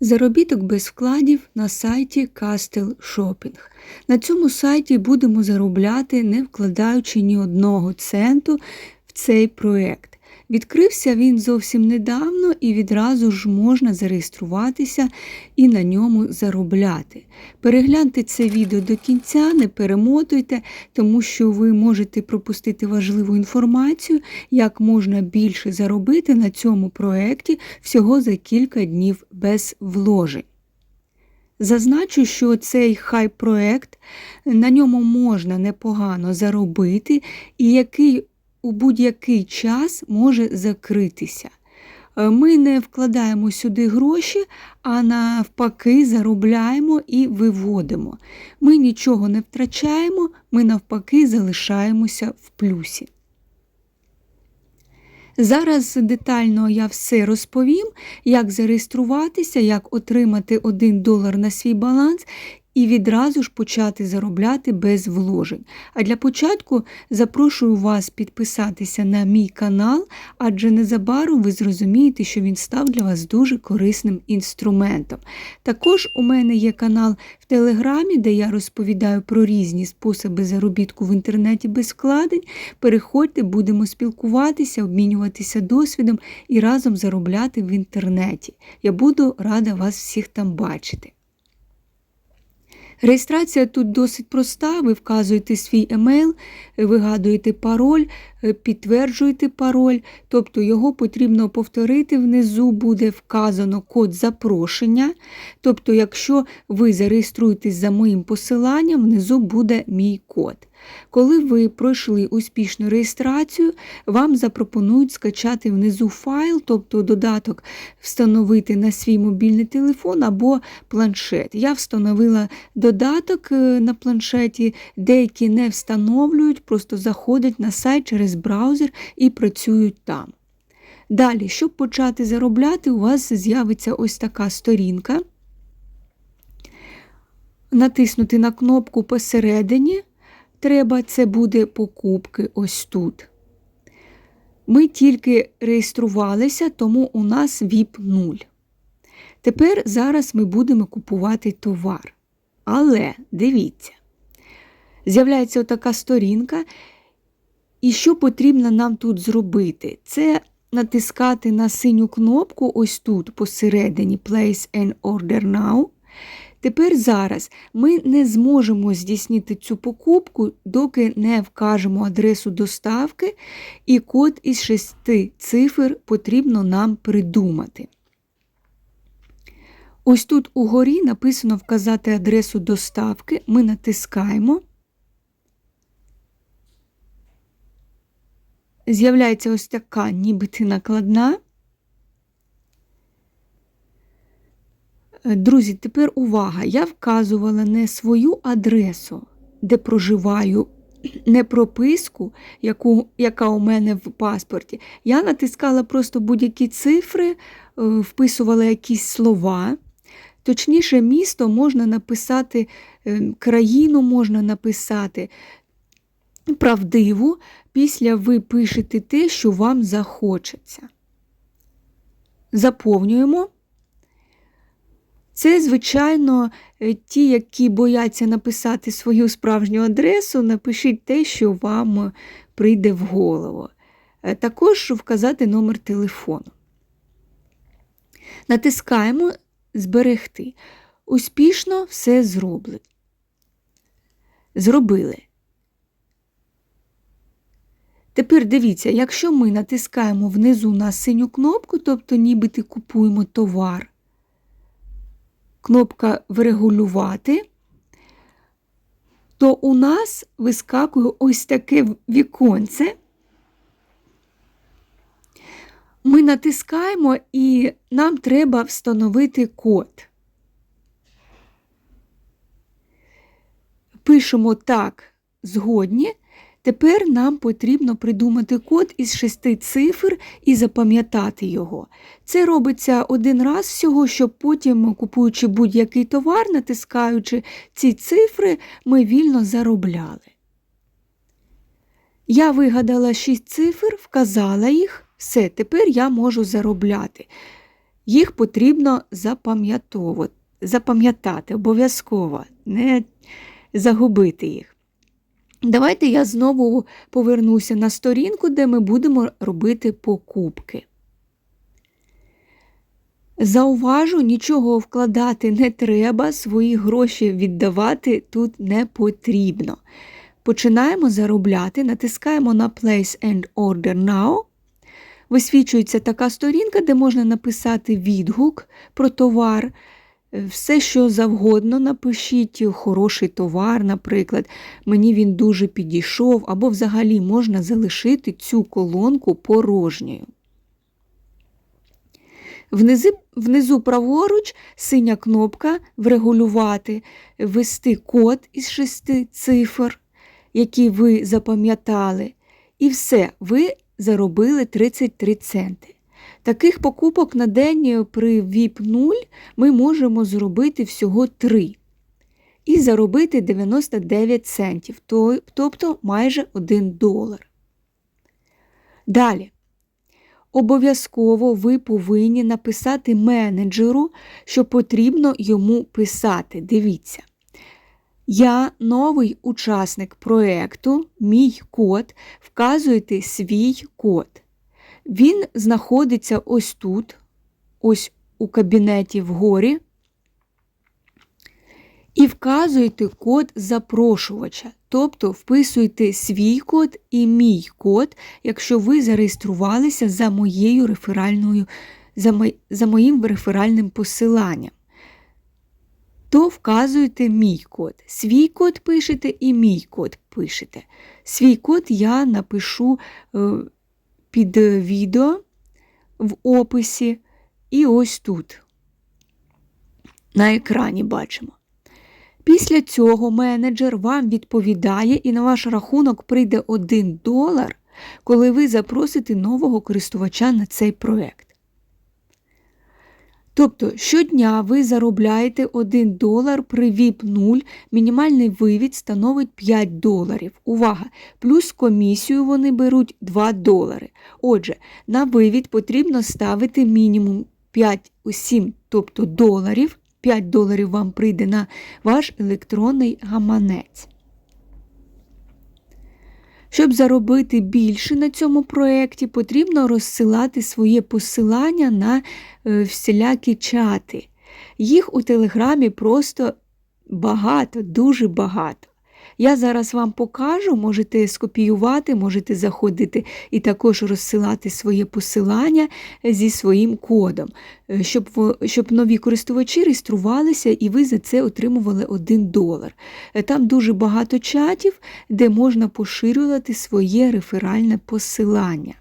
Заробіток без вкладів на сайті Castle Shopping. На цьому сайті будемо заробляти, не вкладаючи ні одного центу в цей проєкт. Відкрився він зовсім недавно і відразу ж можна зареєструватися і на ньому заробляти. Перегляньте це відео до кінця, не перемотуйте, тому що ви можете пропустити важливу інформацію, як можна більше заробити на цьому проєкті всього за кілька днів без вложень. Зазначу, що цей хай-проект, на ньому можна непогано заробити, і який у будь-який час може закритися. Е, ми не вкладаємо сюди гроші, а навпаки, заробляємо і виводимо. Ми нічого не втрачаємо, ми навпаки залишаємося в плюсі. Зараз детально я все розповім, як зареєструватися, як отримати 1 долар на свій баланс і відразу ж почати заробляти без вложень. А для початку запрошую вас підписатися на мій канал, адже незабаром ви зрозумієте, що він став для вас дуже корисним інструментом. Також у мене є канал в Телеграмі, де я розповідаю про різні способи заробітку в інтернеті без вкладень. Переходьте, будемо спілкуватися, обмінюватися досвідом і разом заробляти в інтернеті. Я буду рада вас всіх там бачити. Реєстрація тут досить проста, ви вказуєте свій емейл, вигадуєте пароль, е, підтверджуєте пароль, тобто його потрібно повторити. Внизу буде вказано код запрошення. Тобто, якщо ви зареєструєтесь за моїм посиланням, внизу буде мій код. Коли ви пройшли успішну реєстрацію, вам запропонують скачати внизу файл, тобто додаток встановити на свій мобільний телефон або планшет. Я встановила додаток е, на планшеті, деякі не встановлюють, просто заходять на сайт через браузер і працюють там. Далі, щоб почати заробляти, у вас з'явиться ось така сторінка. Натиснути на кнопку посередині треба, це буде покупки ось тут. Ми тільки реєструвалися, тому у нас VIP 0. Тепер зараз ми будемо купувати товар. Але дивіться, з'являється така сторінка. І що потрібно нам тут зробити? Це натискати на синю кнопку ось тут посередині Place an Order Now. Тепер зараз ми не зможемо здійснити цю покупку, доки не вкажемо адресу доставки, і код із шести цифр потрібно нам придумати. Ось тут угорі написано вказати адресу доставки, ми натискаємо. З'являється ось така нібито накладна. Друзі, тепер увага! Я вказувала не свою адресу, де проживаю, не прописку, яку, яка у мене в паспорті. Я натискала просто будь-які цифри, е, вписувала якісь слова. Точніше, місто можна написати, е, країну можна написати правдиву, після ви пишете те, що вам захочеться. Заповнюємо. Це, звичайно, е, ті, які бояться написати свою справжню адресу, напишіть те, що вам прийде в голову. Е, також вказати номер телефону. Натискаємо Зберегти. Успішно все зроблено. Зробили. Тепер дивіться, якщо ми натискаємо внизу на синю кнопку, тобто нібито купуємо товар, кнопка Врегулювати, то у нас вискакує ось таке віконце. Ми натискаємо і нам треба встановити код. Пишемо так, згодні. Тепер нам потрібно придумати код із шести цифр і запам'ятати його. Це робиться один раз всього, щоб потім, купуючи будь-який товар, натискаючи ці цифри, ми вільно заробляли. Я вигадала шість цифр, вказала їх, все, тепер я можу заробляти. Їх потрібно запам'ятати обов'язково, не загубити їх. Давайте я знову повернуся на сторінку, де ми будемо робити покупки. Зауважу, нічого вкладати не треба, свої гроші віддавати тут не потрібно. Починаємо заробляти, натискаємо на Place and Order Now. Висвічується така сторінка, де можна написати відгук про товар. Все, що завгодно, напишіть хороший товар, наприклад, мені він дуже підійшов, або взагалі можна залишити цю колонку порожньою. Внизу, внизу праворуч синя кнопка врегулювати, ввести код із шести цифр, які ви запам'ятали. І все, ви заробили 33 центи. Таких покупок на день при VIP 0 ми можемо зробити всього 3. І заробити 99 центів, тобто майже 1 долар. Далі. Обов'язково ви повинні написати менеджеру, що потрібно йому писати. Дивіться. Я новий учасник проєкту, мій код, вказуєте свій код. Він знаходиться ось тут, ось у кабінеті вгорі. І вказуєте код запрошувача, тобто вписуєте свій код і мій код, якщо ви зареєструвалися за моєю реферальною, за, мо, за моїм реферальним посиланням. То вказуєте мій код. Свій код пишете і мій код пишете. Свій код я напишу е, під відео в описі і ось тут. На екрані бачимо. Після цього менеджер вам відповідає і на ваш рахунок прийде 1 долар, коли ви запросите нового користувача на цей проект. Тобто щодня ви заробляєте 1 долар при VIP 0, мінімальний вивід становить 5 доларів. Увага! Плюс комісію вони беруть 2 долари. Отже, на вивід потрібно ставити мінімум 5-7 тобто доларів. 5 доларів вам прийде на ваш електронний гаманець. Щоб заробити більше на цьому проєкті, потрібно розсилати своє посилання на е, всілякі чати. Їх у Телеграмі просто багато, дуже багато. Я зараз вам покажу, можете скопіювати, можете заходити і також розсилати своє посилання зі своїм кодом, е, щоб щоб нові користувачі реєструвалися і ви за це отримували 1 долар. Е, там дуже багато чатів, де можна поширювати своє реферальне посилання.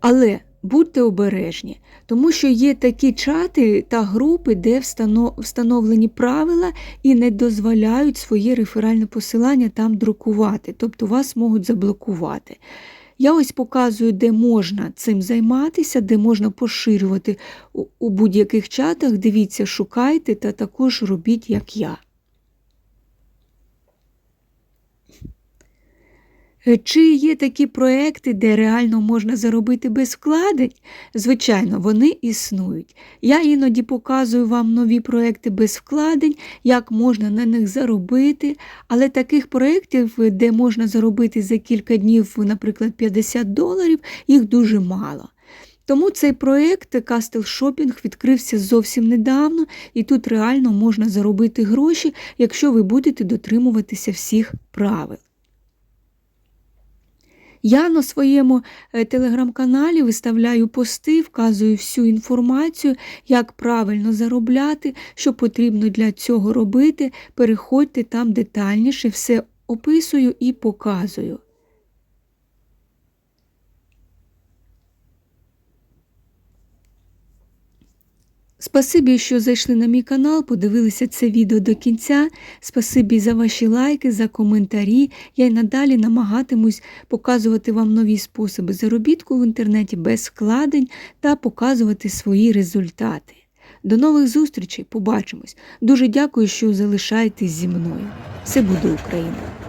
Але Будьте обережні, тому що є такі чати та групи, де встановлені правила і не дозволяють своє реферальне посилання там друкувати, тобто вас можуть заблокувати. Я ось показую, де можна цим займатися, де можна поширювати у будь-яких чатах. Дивіться, шукайте та також робіть, як я. Чи є такі проекти, де реально можна заробити без вкладень? Звичайно, вони існують. Я іноді показую вам нові проекти без вкладень, як можна на них заробити, але таких проєктів, де можна заробити за кілька днів, наприклад, 50 доларів, їх дуже мало. Тому цей проєкт Castle Shopping відкрився зовсім недавно, і тут реально можна заробити гроші, якщо ви будете дотримуватися всіх правил. Я на своєму е, телеграм-каналі виставляю пости, вказую всю інформацію, як правильно заробляти, що потрібно для цього робити. Переходьте там детальніше, все описую і показую. Спасибі, що зайшли на мій канал, подивилися це відео до кінця. Спасибі за ваші лайки, за коментарі. Я й надалі намагатимусь показувати вам нові способи заробітку в інтернеті без вкладень та показувати свої результати. До нових зустрічей, побачимось. Дуже дякую, що залишаєтесь зі мною. Все буде Україна!